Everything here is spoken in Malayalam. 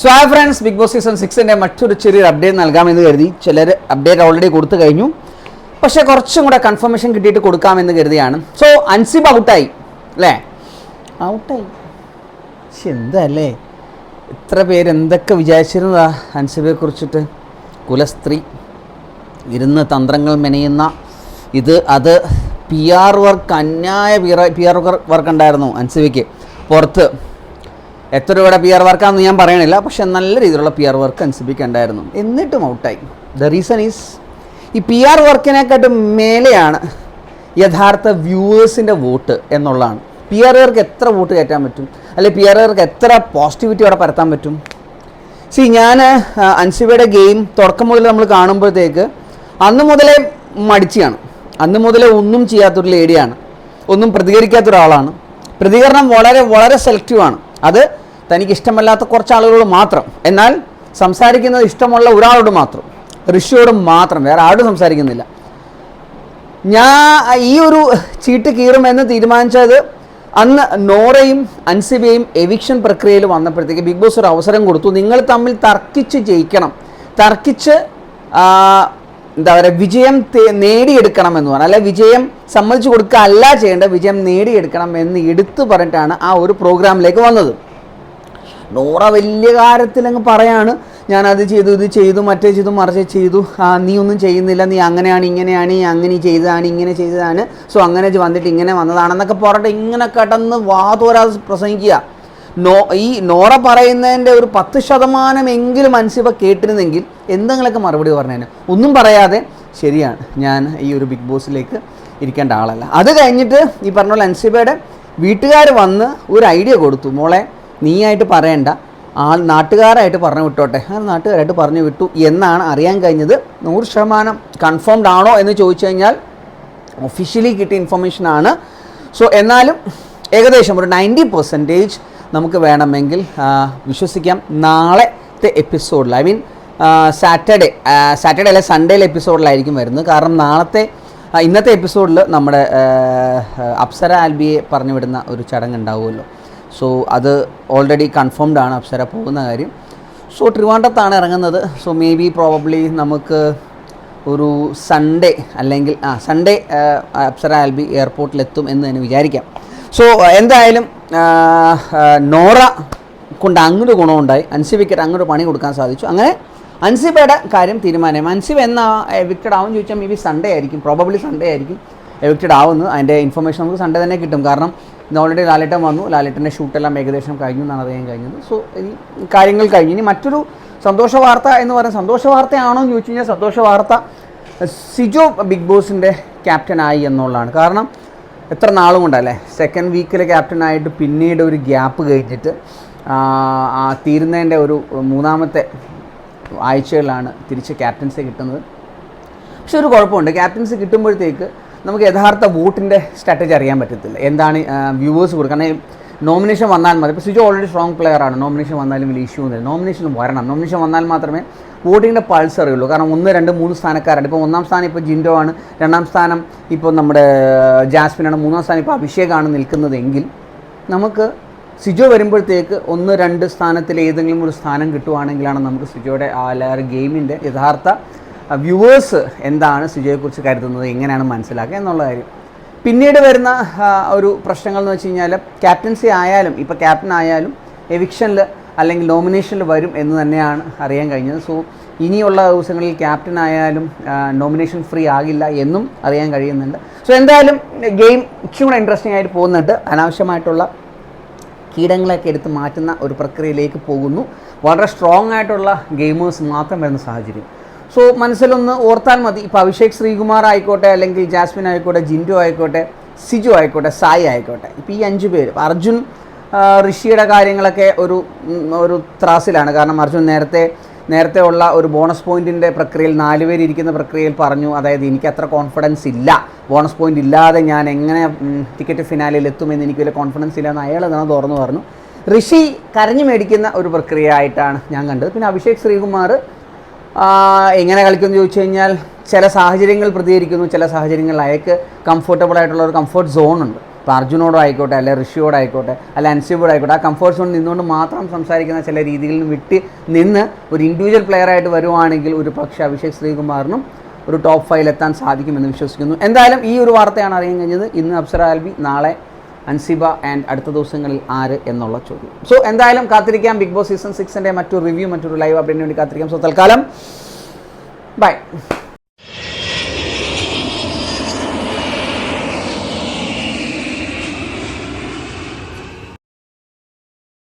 സോ ആ ഫ്രണ്ട്സ് ബിഗ് ബോസ് സീസൺ സിക്സിന്റെ മറ്റൊരു ചെറിയൊരു അപ്ഡേറ്റ് നൽകാമെന്ന് കരുതി. ചിലർ അപ്ഡേറ്റ് ഓൾറെഡി കൊടുത്തു കഴിഞ്ഞു. പക്ഷേ കുറച്ചും കൂടെ കൺഫർമേഷൻ കിട്ടിയിട്ട് കൊടുക്കാമെന്ന് കരുതിയാണ്. സോ അൻസിബ് ഔട്ടായി അല്ലേ? ഔട്ടായി? എന്തല്ലേ? ഇത്ര പേര് എന്തൊക്കെ വിചാരിച്ചിരുന്നതാ അൻസിബയെ കുറിച്ചിട്ട്? കുലസ്ത്രീ ഇരുന്ന് തന്ത്രങ്ങൾ മെനയുന്ന ഇത് അത് പി ആർ വർക്ക് അന്യായ P R P R work ഉണ്ടായിരുന്നു അൻസിബയ്ക്ക് പുറത്ത് എത്ര രൂപയുടെ പി ആർ വർക്കാണെന്ന് ഞാൻ പറയണില്ല പക്ഷെ നല്ല രീതിയിലുള്ള പി ആർ വർക്ക് അനുസരിപ്പിക്കണ്ടായിരുന്നു. എന്നിട്ടും ഔട്ടായി. ദ റീസൺ ഈസ് ഈ പി ആർ വർക്കിനെക്കാട്ടും മേലെയാണ് യഥാർത്ഥ വ്യൂവേഴ്സിന്റെ വോട്ട് എന്നുള്ളതാണ്. പി ആർ എത്ര വോട്ട് കയറ്റാൻ പറ്റും? അല്ലെ പി ആർ എത്ര പോസിറ്റിവിറ്റി അവിടെ പരത്താൻ പറ്റും? സി ഞാൻ അൻസിബയുടെ ഗെയിം തുടക്കം മുതൽ നമ്മൾ കാണുമ്പോഴത്തേക്ക് അന്ന് മുതലേ മടിച്ചാണ്. അന്ന് മുതലേ ഒന്നും ചെയ്യാത്തൊരു ലേഡിയാണ് ഒന്നും പ്രതികരിക്കാത്തൊരാളാണ്. പ്രതികരണം വളരെ വളരെ സെലക്റ്റീവാണ് അത് തനിക്ക് ഇഷ്ടമല്ലാത്ത കുറച്ച് ആളുകളോട് മാത്രം. എന്നാൽ സംസാരിക്കുന്നത് ഇഷ്ടമുള്ള ഒരാളോട് മാത്രം. ഋഷിയോട് മാത്രം. വേറെ ആരോടും സംസാരിക്കുന്നില്ല. ഞാൻ ഈ ഒരു ചീട്ട് കീറുമെന്ന് തീരുമാനിച്ചത് അന്ന് നോറയും അൻസിബയും എവിക്ഷൻ പ്രക്രിയയിൽ വന്നപ്പോഴത്തേക്ക് ബിഗ് ബോസ് ഒരു അവസരം കൊടുത്തു. നിങ്ങൾ തമ്മിൽ തർക്കിച്ച് ജയിക്കണം. തർക്കിച്ച് എന്താ പറയുക വിജയം നേടിയെടുക്കണം എന്ന് പറഞ്ഞാൽ അല്ലെ വിജയം സമ്മതിച്ചു കൊടുക്കുക അല്ല ചെയ്യേണ്ട വിജയം നേടിയെടുക്കണം എന്ന് എടുത്തു പറഞ്ഞിട്ടാണ് ആ ഒരു പ്രോഗ്രാമിലേക്ക് വന്നത്. നോറ വലിയ കാര്യത്തിൽ അങ്ങ് പറയാണ് അത് ചെയ്തു ഇത് ചെയ്തു മറ്റേ ചെയ്തു മറിച്ച് ചെയ്തു. നീ ഒന്നും ചെയ്യുന്നില്ല നീ അങ്ങനെയാണ് ഇങ്ങനെയാണ് ഈ അങ്ങനെ ചെയ്തതാണ് ഇങ്ങനെ ചെയ്തതാണ്. സോ അങ്ങനെ വന്നിട്ട് ഇങ്ങനെ വന്നതാണെന്നൊക്കെ പറഞ്ഞിട്ട് ഇങ്ങനെ കടന്ന് വാതോരാതെ പ്രസംഗിക്കുക. നോ ഈ നോറ പറയുന്നതിന്റെ ഒരു പത്ത് ശതമാനമെങ്കിലും അൻസിബ കേട്ടിരുന്നെങ്കിൽ എന്തെങ്കിലുമൊക്കെ മറുപടി പറഞ്ഞേനെ. ഒന്നും പറയാതെ ശരിയാണ്. ഞാൻ ഈ ഒരു ബിഗ് ബോസിലേക്ക് ഇരിക്കേണ്ട ആളല്ല. അത് കഴിഞ്ഞിട്ട് ഈ പറഞ്ഞ പോലെ അൻസിബയുടെ വീട്ടുകാർ വന്ന് ഒരു ഐഡിയ കൊടുത്തു. മോളെ നീയായിട്ട് പറയണ്ട. ആൾ നാട്ടുകാരായിട്ട് പറഞ്ഞു വിട്ടോട്ടെ. ആ നാട്ടുകാരായിട്ട് പറഞ്ഞു വിട്ടു എന്നാണ് അറിയാൻ കഴിഞ്ഞത്. നൂറ് ശതമാനം കൺഫേംഡ് ആണോ എന്ന് ചോദിച്ചു കഴിഞ്ഞാൽ ഒഫീഷ്യലി കിട്ടിയ ഇൻഫർമേഷൻ ആണ്. സോ എന്നാലും ഏകദേശം ഒരു നയന്റി പെർസെന്റേജ് നമുക്ക് വേണമെങ്കിൽ വിശ്വസിക്കാം. നാളത്തെ എപ്പിസോഡിൽ ഐ മീൻ സാറ്റർഡേ സാറ്റർഡേ അല്ലെ സൺഡേയിലെ എപ്പിസോഡിലായിരിക്കും വരുന്നത്. കാരണം നാളത്തെ ഇന്നത്തെ എപ്പിസോഡിൽ നമ്മുടെ അപ്സര ആൽബിയെ പറഞ്ഞു വിടുന്ന ഒരു ചടങ്ങ് ഉണ്ടാവുമല്ലോ. സോ അത് ഓൾറെഡി കൺഫേംഡ് ആണ് അപ്സര പോകുന്ന കാര്യം. സോ ട്രിവാൻഡത്താണ് ഇറങ്ങുന്നത്. സോ മേ ബി പ്രോബബ്ലി നമുക്ക് ഒരു സൺഡേ അല്ലെങ്കിൽ ആ സൺഡേ അപ്സര ആൽബി എയർപോർട്ടിലെത്തും എന്ന് തന്നെ വിചാരിക്കാം. സോ എന്തായാലും നോറ കൊണ്ട് അങ്ങൊരു ഗുണമുണ്ടായി. അൻസിബയ്ക്ക് അങ്ങോട്ട് പണി കൊടുക്കാൻ സാധിച്ചു. അങ്ങനെ അൻസിബയുടെ കാര്യം തീരുമാനമായി. അൻസിബ എന്നാ എവിക്റ്റഡ് ആവും ചോദിച്ചാൽ മേ ബി സൺഡേ ആയിരിക്കും. പ്രോബബ്ലി സൺഡേ ആയിരിക്കും എവിക്റ്റഡ് ആവുന്നത്. അതിന്റെ ഇൻഫർമേഷൻ നമുക്ക് സൺഡേ തന്നെ കിട്ടും. കാരണം ഇന്ന് ഓൾറെഡി ലാലേട്ടൻ വന്നു. ലാലേട്ടന്റെ ഷൂട്ടെല്ലാം ഏകദേശം കഴിഞ്ഞു എന്നാണ് അറിയാൻ കഴിഞ്ഞത്. സോ ഈ കാര്യങ്ങൾ കഴിഞ്ഞു. ഇനി മറ്റൊരു സന്തോഷ വാർത്ത എന്ന് പറയുന്നത് സന്തോഷ വാർത്തയാണോ എന്ന് ചോദിച്ചു കഴിഞ്ഞാൽ സന്തോഷ വാർത്ത സിജോ ബിഗ് ബോസിന്റെ ക്യാപ്റ്റനായി എന്നുള്ളതാണ്. കാരണം എത്ര നാളും കൊണ്ടല്ലേ? സെക്കൻഡ് വീക്കിലെ ക്യാപ്റ്റനായിട്ട് പിന്നീട് ഒരു ഗ്യാപ്പ് കഴിഞ്ഞിട്ട് ആ തീരുന്നതിന്റെ ഒരു മൂന്നാമത്തെ ആഴ്ചകളിലാണ് തിരിച്ച് ക്യാപ്റ്റൻസി കിട്ടുന്നത്. പക്ഷെ ഒരു കുഴപ്പമുണ്ട്. ക്യാപ്റ്റൻസി കിട്ടുമ്പോഴത്തേക്ക് നമുക്ക് യഥാർത്ഥ വോട്ടിന്റെ സ്ട്രാറ്റജി അറിയാൻ പറ്റത്തില്ല. എന്താണ് വ്യൂവേഴ്സ് കൊടുക്കുക? കാരണം നോമിനേഷൻ വന്നാൽ മതി. ഇപ്പോൾ സിജു ഓൾറെഡി സ്ട്രോങ് പ്ലെയർ ആണ്. നോമിനേഷൻ വന്നാലും വലിയ ഇഷ്യൂ ഒന്നുമില്ല. നോമിനേഷൻ വരണം. നോമിനേഷൻ വന്നാൽ മാത്രമേ വോട്ടിങ്ങിന്റെ പൾസ് അറിയുള്ളൂ. കാരണം ഒന്ന് രണ്ട് മൂന്ന് സ്ഥാനക്കാരുണ്ട്. ഇപ്പോൾ ഒന്നാം സ്ഥാനം ഇപ്പോൾ ജിൻഡോ ആണ്. രണ്ടാം സ്ഥാനം ഇപ്പോൾ നമ്മുടെ ജാസ്മിനാണ് മൂന്നാം സ്ഥാനം ഇപ്പോൾ അഭിഷേകാണ് നിൽക്കുന്നതെങ്കിൽ നമുക്ക് സിജോ വരുമ്പോഴത്തേക്ക് ഒന്ന് രണ്ട് സ്ഥാനത്തിൽ ഏതെങ്കിലും ഒരു സ്ഥാനം കിട്ടുവാണെങ്കിലാണ് നമുക്ക് സിജോയുടെ ആ ഗെയിമിന്റെ യഥാർത്ഥ വ്യൂവേഴ്സ് എന്താണ് സിജോയെക്കുറിച്ച് കരുതുന്നത് എങ്ങനെയാണ് മനസ്സിലാക്കുക എന്നുള്ള കാര്യം. പിന്നീട് വരുന്ന ഒരു പ്രശ്നങ്ങൾ എന്ന് വെച്ച് കഴിഞ്ഞാൽ ക്യാപ്റ്റൻസി ആയാലും ഇപ്പോൾ ക്യാപ്റ്റൻ ആയാലും എവിക്ഷനിൽ അല്ലെങ്കിൽ നോമിനേഷനിൽ വരും എന്ന് തന്നെയാണ് അറിയാൻ കഴിഞ്ഞത്. സോ ഇനിയുള്ള ദിവസങ്ങളിൽ ക്യാപ്റ്റൻ ആയാലും നോമിനേഷൻ ഫ്രീ ആകില്ല എന്നും അറിയാൻ കഴിയുന്നുണ്ട്. സോ എന്തായാലും ഗെയിം ഇച്ചിരി കൂടെ ഇൻട്രസ്റ്റിംഗ് ആയിട്ട് പോകുന്നുണ്ട്. അനാവശ്യമായിട്ടുള്ള കീടങ്ങളൊക്കെ എടുത്ത് മാറ്റുന്ന ഒരു പ്രക്രിയയിലേക്ക് പോകുന്നു. വളരെ സ്ട്രോങ് ആയിട്ടുള്ള ഗെയിമേഴ്സ് മാത്രം വരുന്ന സാഹചര്യം. സോ മനസ്സിലൊന്ന് ഓർത്താൽ മതി. ഇപ്പോൾ അഭിഷേക് ശ്രീകുമാർ ആയിക്കോട്ടെ അല്ലെങ്കിൽ ജാസ്മിൻ ആയിക്കോട്ടെ ജിൻഡു ആയിക്കോട്ടെ സിജു ആയിക്കോട്ടെ സായി ആയിക്കോട്ടെ ഇപ്പോൾ ഈ അഞ്ച് പേര്. അർജുൻ ഋഷിയുടെ കാര്യങ്ങളൊക്കെ ഒരു ഒരു ത്രാസിലാണ്. കാരണം അർജുൻ നേരത്തെ നേരത്തെ ഉള്ള ഒരു ബോണസ് പോയിന്റിന്റെ പ്രക്രിയയിൽ നാല് പേര് ഇരിക്കുന്ന പ്രക്രിയയിൽ പറഞ്ഞു അതായത് എനിക്ക് അത്ര കോൺഫിഡൻസ് ഇല്ല. ബോണസ് പോയിന്റ് ഇല്ലാതെ ഞാൻ എങ്ങനെ ടിക്കറ്റ് ഫിനാലിൽ എത്തുമെന്ന് എനിക്ക് വലിയ കോൺഫിഡൻസ് ഇല്ല എന്ന് അയാൾ തന്നെ തുറന്നു പറഞ്ഞു. ഋഷി കരഞ്ഞു മേടിക്കുന്ന ഒരു പ്രക്രിയ ആയിട്ടാണ് ഞാൻ കണ്ടത്. പിന്നെ അഭിഷേക് ശ്രീകുമാർ എങ്ങനെ കളിക്കുമെന്ന് ചോദിച്ചു കഴിഞ്ഞാൽ ചില സാഹചര്യങ്ങൾ പ്രതികരിക്കുന്നു ചില സാഹചര്യങ്ങളിൽ അയാൾക്ക് കംഫർട്ടബിൾ ആയിട്ടുള്ള ഒരു കംഫർട്ട് സോൺ ഉണ്ട്. ഇപ്പോൾ അർജുനോടോ ആയിക്കോട്ടെ അല്ലെ ഋഷിയോടായിക്കോട്ടെ അല്ലെ അൻസിബോട് ആയിക്കോട്ടെ ആ കംഫർട്ട് സോൺ നിന്നുകൊണ്ട് മാത്രം സംസാരിക്കുന്ന ചില രീതികളിൽ നിന്ന് വിട്ട് നിന്ന് ഒരു ഇൻഡിവിജ്വൽ പ്ലെയറായിട്ട് വരുവാണെങ്കിൽ ഒരു പക്ഷേ അഭിഷേക് ശ്രീകുമാറിനും ഒരു ടോപ്പ് ഫൈവിൽ എത്താൻ സാധിക്കുമെന്ന് വിശ്വസിക്കുന്നു. എന്തായാലും ഈ ഒരു വാർത്തയാണ് അറിയാൻ കഴിഞ്ഞത്. ഇന്ന് അപ്സര ആൽബി നാളെ അൻസിബ ആൻഡ് അടുത്ത ദിവസങ്ങളിൽ ആര് എന്നുള്ള ചോദ്യം. സോ എന്തായാലും കാത്തിരിക്കാം. ബിഗ് ബോസ് സീസൺ സിക്സിന്റെ മറ്റൊരു റിവ്യൂ മറ്റൊരു ലൈവ് അപ്ഡേറ്റിന് വേണ്ടി കാത്തിരിക്കാം. സോ തൽക്കാലം. ബൈ